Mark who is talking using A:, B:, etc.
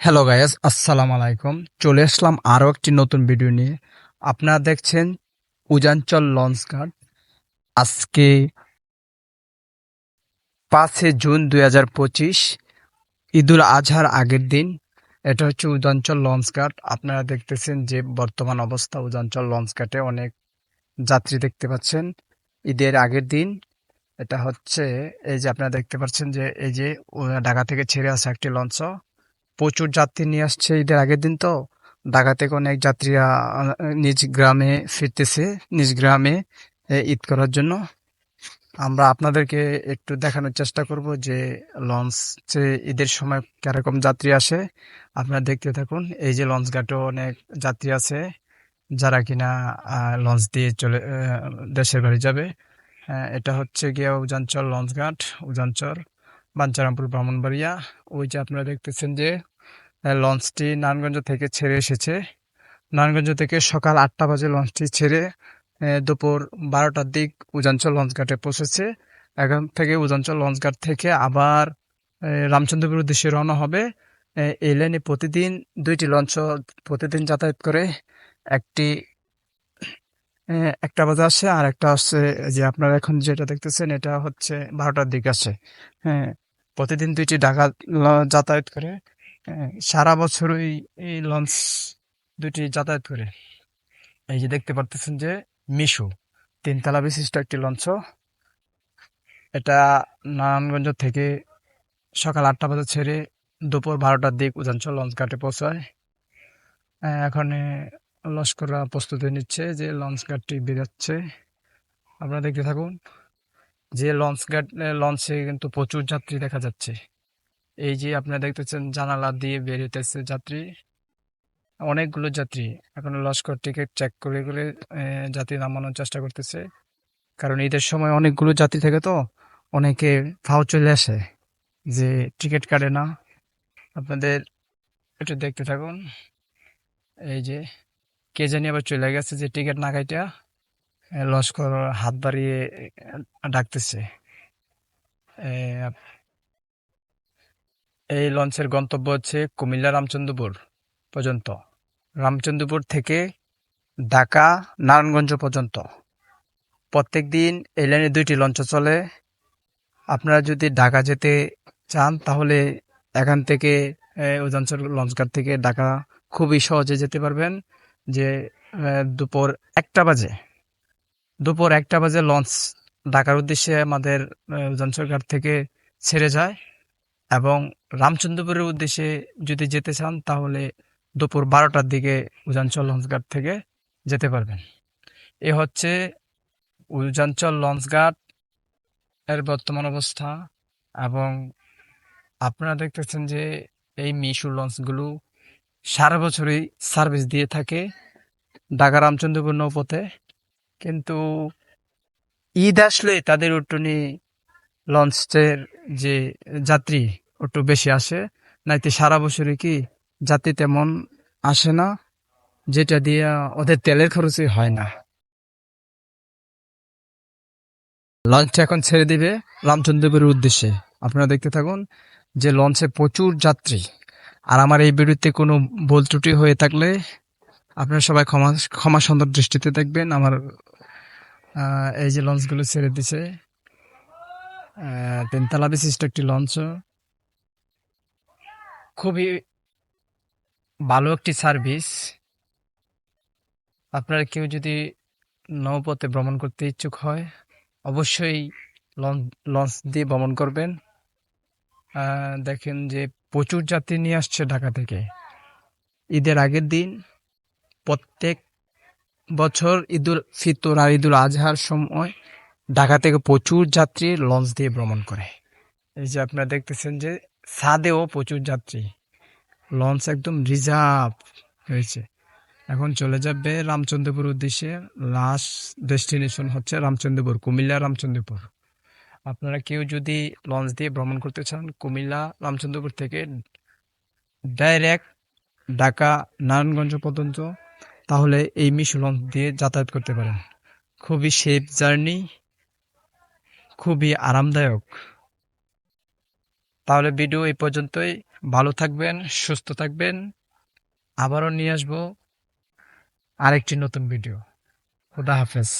A: Hello guys আসসালামু আলাইকুম চলে আসলাম আরও একটি নতুন ভিডিও নিয়ে। আপনারা দেখছেন উজাঞ্চল লঞ্চ ঘাট। আজকে পাঁচে জুন দুই হাজার পঁচিশ, ঈদুল আজহার আগের দিন। এটা হচ্ছে উজাঞ্চল লঞ্চ ঘাট। আপনারা দেখতেছেন যে বর্তমান অবস্থা উজাঞ্চল লঞ্চ ঘাটে অনেক যাত্রী দেখতে পাচ্ছেন। ঈদের আগের দিন এটা হচ্ছে, এই যে আপনারা দেখতে পাচ্ছেন যে, এই যে ঢাকা থেকে ছেড়ে আসা একটি লঞ্চ। প্রচুর যাত্রী নিয়ে আসছে ঈদের আগের দিন তো। ঢাকা থেকে অনেক যাত্রীরা নিজ গ্রামে ফিরতেছে, নিজ গ্রামে ঈদ করার জন্য। আমরা আপনাদেরকে একটু দেখানোর চেষ্টা করব যে লঞ্চে ঈদের সময় কীরকম যাত্রী আসে। আপনারা দেখতে থাকুন, এই যে লঞ্চ ঘাটেও অনেক যাত্রী আছে, যারা কিনা লঞ্চ দিয়ে চলে দেশের বাড়ি যাবে। এটা হচ্ছে গিয়ে উজানচর লঞ্চ ঘাট উজানচর বাঞ্চারামপুর ব্রাহ্মণবাড়িয়া। ওই যে আপনারা দেখতেছেন যে লঞ্চটি নারায়ণগঞ্জ থেকে ছেড়ে এসেছে। নারায়ণগঞ্জ থেকে সকাল আটটা বাজে লঞ্চটি ছেড়ে দুপুর বারোটার দিক উজাঞ্চল লঞ্চ ঘাটে পৌঁছেছে। এখান থেকে উজাঞ্চল লঞ্চ ঘাট থেকে আবার রামচন্দ্রপুর উদ্দেশ্যে রওনা হবে। এই লাইনে প্রতিদিন দুইটি লঞ্চ প্রতিদিন যাতায়াত করে। একটি একটা বাজে আসে আর একটা আসছে যে আপনারা এখন যেটা দেখতেছেন এটা হচ্ছে বারোটার দিক আসে। হ্যাঁ প্রতিদিন দুইটি ঢাকা যাতায়াত করে। সারা বছরই এই লঞ্চ দুটি যাতায়াত করে। এই যে দেখতে পারতেছেন যে মিশু তিনতলা বিশিষ্ট একটি লঞ্চ। এটা নারায়ণগঞ্জ থেকে সকাল আটটা বাজে ছেড়ে দুপুর বারোটার দিক উজানচল লঞ্চ ঘাটে পৌঁছায়। এখন এ, লস্কররা প্রস্তুতি নিচ্ছে যে লঞ্চ ঘাটটি বেরোচ্ছে আপনারা দেখতে থাকুন যে লঞ্চ ঘাট লঞ্চে কিন্তু প্রচুর যাত্রী দেখা যাচ্ছে। এই যে আপনারা দেখতেছেন জানালা দিয়ে বেরোতেছে যাত্রী। অনেকগুলো যাত্রী এখন লস্কর টিকিট চেক করে করে যাত্রী নামানোর চেষ্টা করতেছে। কারণ ঈদের সময় অনেকগুলো যাত্রী থাকে তো, অনেকে ফাও চলে আসে যে টিকিট কাটে না। আপনাদের একটু দেখতে থাকুন। এই যে কে জানি আবার চলে গেছে যে টিকিট না কাইটা লস্কর হাত বাড়িয়ে ডাকতেছে। এই লঞ্চের গন্তব্য হচ্ছে কুমিল্লা রামচন্দ্রপুর পর্যন্ত। রামচন্দ্রপুর থেকে ঢাকা, নারায়ণগঞ্জ পর্যন্ত। প্রত্যেক দিন এই লাইনে দুইটি লঞ্চ চলে। আপনারা যদি ঢাকা যেতে চান, তাহলে এখান থেকে উজানচর লঞ্চঘাট থেকে ঢাকা খুবই সহজে যেতে পারবেন যে দুপুর একটা বাজে। দুপুর একটা বাজে লঞ্চ ঢাকার উদ্দেশ্যে আমাদের উজানচর ঘাট থেকে ছেড়ে যায়। এবং রামচন্দ্রপুরের উদ্দেশ্যে যদি যেতে চান, তাহলে দুপুর বারোটার দিকে উজানচল লঞ্চঘাট থেকে যেতে পারবেন। এ হচ্ছে উজানচল লঞ্চঘাট এর বর্তমান অবস্থা এবং আপনারা দেখতেছেন যে এই মিশু লঞ্চগুলো সারা বছরই সার্ভিস দিয়ে থাকে ঢাকা রামচন্দ্রপুর নৌপথে। কিন্তু ঈদ আসলে তাদের উট্টনি লঞ্চের যে যাত্রী একটু বেশি আসে, নাইতে সারা বছরই কি যাত্রী তেমন আসে না, যেটা দিয়ে ওদের তেলের খরচই হয় না। লঞ্চটা এখন ছেড়ে দিবে রামচন্দ্রপুরের উদ্দেশ্যে। আপনারা দেখতে থাকুন যে লঞ্চে প্রচুর যাত্রী। আর আমার এই ভিডিওতে কোনো ভুল ত্রুটি হয়ে থাকলে আপনারা সবাই ক্ষমা ক্ষমা সুন্দর দৃষ্টিতে দেখবেন। আমার এই যে লঞ্চগুলো ছেড়ে দিছে। তিনতলা বিশিষ্ট একটি লঞ্চ খুবই ভালো একটি সার্ভিস আপনারা কেউ যদি নৌপথে ভ্রমণ করতে ইচ্ছুক হয়, অবশ্যই লঞ্চ লঞ্চ দিয়ে ভ্রমণ করবেন। দেখেন যে প্রচুর যাত্রী নিয়ে আসছে ঢাকা থেকে। ঈদের আগের দিন প্রত্যেক বছর ঈদুল ফিতর আর ঈদুল আজহার সময় ঢাকা থেকে প্রচুর যাত্রী লঞ্চ দিয়ে ভ্রমণ করে। এই যে আপনারা দেখতেছেন যে ছাদেও প্রচুর যাত্রী। লঞ্চ একদম রিজার্ভ হয়েছে। এখন চলে যাবে রামচন্দ্রপুর উদ্দেশ্যে। লাস্ট ডেস্টিনেশন হচ্ছে রামচন্দ্রপুর, কুমিল্লা, রামচন্দ্রপুর। আপনারা কেউ যদি লঞ্চ দিয়ে ভ্রমণ করতে চান, কুমিল্লা, রামচন্দ্রপুর থেকে ডাইরেক্ট ঢাকা, নারায়ণগঞ্জ পর্যন্ত, তাহলে এই মিশু লঞ্চ দিয়ে যাতায়াত করতে পারেন। খুবই সেফ জার্নি খুবই আরামদায়ক। তাহলে ভিডিও এই পর্যন্তই। ভালো থাকবেন, সুস্থ থাকবেন। আবারও নিয়ে আসব আরেকটি নতুন ভিডিও। খুদা হাফেজ।